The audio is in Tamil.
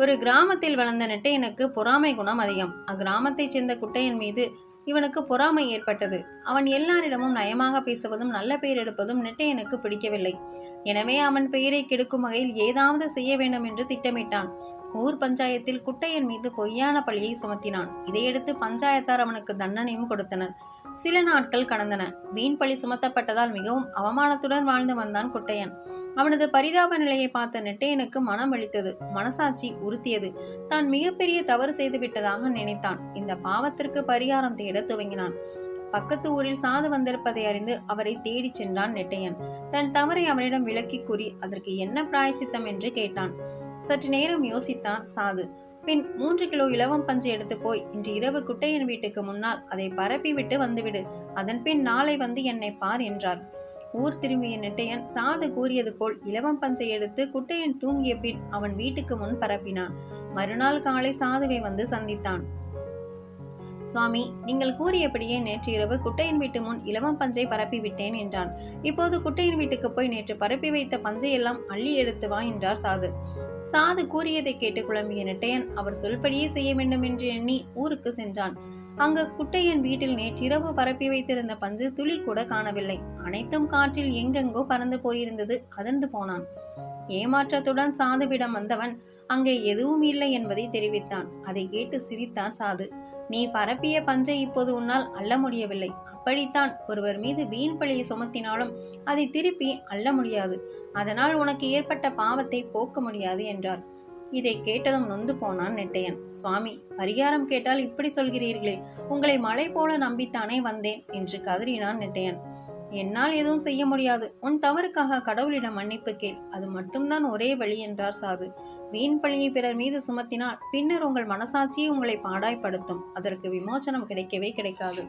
ஒரு கிராமத்தில் வளர்ந்த நெட்டையனுக்கு பொறாமை குணம் அதிகம். அக்கிராமத்தைச் சேர்ந்த குட்டையன் மீது இவனுக்கு பொறாமை ஏற்பட்டது. அவன் எல்லாரிடமும் நயமாக பேசுவதும் நல்ல பெயர் எடுப்பதும் நெட்டையனுக்கு பிடிக்கவில்லை. எனவே அவன் பெயரை கெடுக்கும் வகையில் ஏதாவது செய்ய வேண்டும் என்று திட்டமிட்டான். ஊர் பஞ்சாயத்தில் குட்டையன் மீது பொய்யான பழியை சுமத்தினான். இதையடுத்து பஞ்சாயத்தார் அவனுக்கு தண்டனையும் கொடுத்தனர். சில நாட்கள் கடந்தன. வீண் பழி சுமத்தப்பட்டதால் மிகவும் அவமானத்துடன் வாழ்ந்து வந்தான் குட்டையன். அவனது பரிதாப நிலையை பார்த்த நெட்டையனுக்கு மனம் வலித்தது. மனசாட்சி உறுத்தியது. தான் மிகப்பெரிய தவறு செய்து விட்டதாக நினைத்தான். இந்த பாவத்திற்கு பரிகாரம் தேட துவங்கினான். பக்கத்து ஊரில் சாது வந்திருப்பதை அறிந்து அவரை தேடிச் சென்றான் நெட்டையன். தன் தவறை அவனிடம் விளக்கி கூறி அதற்கு என்ன பிராயச்சித்தம்? என்று கேட்டான். சற்று நேரம் யோசித்தான் சாது. பின் மூன்று கிலோ இலவம் பஞ்சு எடுத்து போய் இன்று இரவு குட்டையன் வீட்டுக்கு முன்னால் அதை பரப்பிவிட்டு வந்துவிடு. அதன் பின் நாளை வந்து என்னை பார் என்றார். ஊர் திரும்பிய நெட்டையன் சாது கூறியது போல் இலவம் பஞ்சை எடுத்து குட்டையன் தூங்கிய பின் அவன் வீட்டுக்கு முன் பரப்பினான். மறுநாள் காலை சாதுவை வந்து சந்தித்தான். சுவாமி நீங்கள் கூறியபடியே நேற்று இரவு குட்டையின் வீட்டு முன் இலவம் பஞ்சை பரப்பி விட்டேன் என்றான். இப்போது குட்டையின் வீட்டுக்கு போய் நேற்று பரப்பி வைத்த பஞ்சையெல்லாம் அள்ளி எடுத்து வா என்றார் சாது. சாது கூறியதை கேட்டு குழம்பிய நெட்டையன் அவர் சொல்படியே செய்ய வேண்டும் என்று எண்ணி ஊருக்கு சென்றான். அங்கு குட்டையன் வீட்டில் நேற்றிரவு பரப்பி வைத்திருந்த பஞ்சு துளி கூட காணவில்லை. அனைத்தும் காற்றில் எங்கெங்கோ பறந்து போயிருந்தது அதிர்ந்து போனான். ஏமாற்றத்துடன் சாதுவிடம் வந்தவன் அங்கே எதுவும் இல்லை என்பதை தெரிவித்தான். அதை கேட்டு சிரித்தான் சாது. நீ பரப்பிய பஞ்சை இப்போது உன்னால் அள்ள முடியவில்லை. அப்படித்தான் ஒருவர் மீது வீண் பழியை சுமத்தினாலும் அதை திருப்பி அள்ள முடியாது. அதனால் உனக்கு ஏற்பட்ட பாவத்தை போக்க முடியாது என்றார். இதை கேட்டதும் நொந்து போனான் நெட்டையன். சுவாமி பரிகாரம் கேட்டால் இப்படி சொல்கிறீர்களே. உங்களை மலை போல நம்பித்தானே வந்தேன் என்று கதறினான் நெட்டையன். என்னால் எதுவும் செய்ய முடியாது. உன் தவறுக்காக கடவுளிடம் மன்னிப்பு கேள். அது மட்டும்தான் ஒரே வழி என்றார் சாது. வீண் பழியை பிறர் மீது சுமத்தினால் பின்னர் உங்கள் மனசாட்சியே உங்களை பாடாய்ப்படுத்தும். அதற்கு விமோசனம் கிடைக்கவே கிடைக்காது.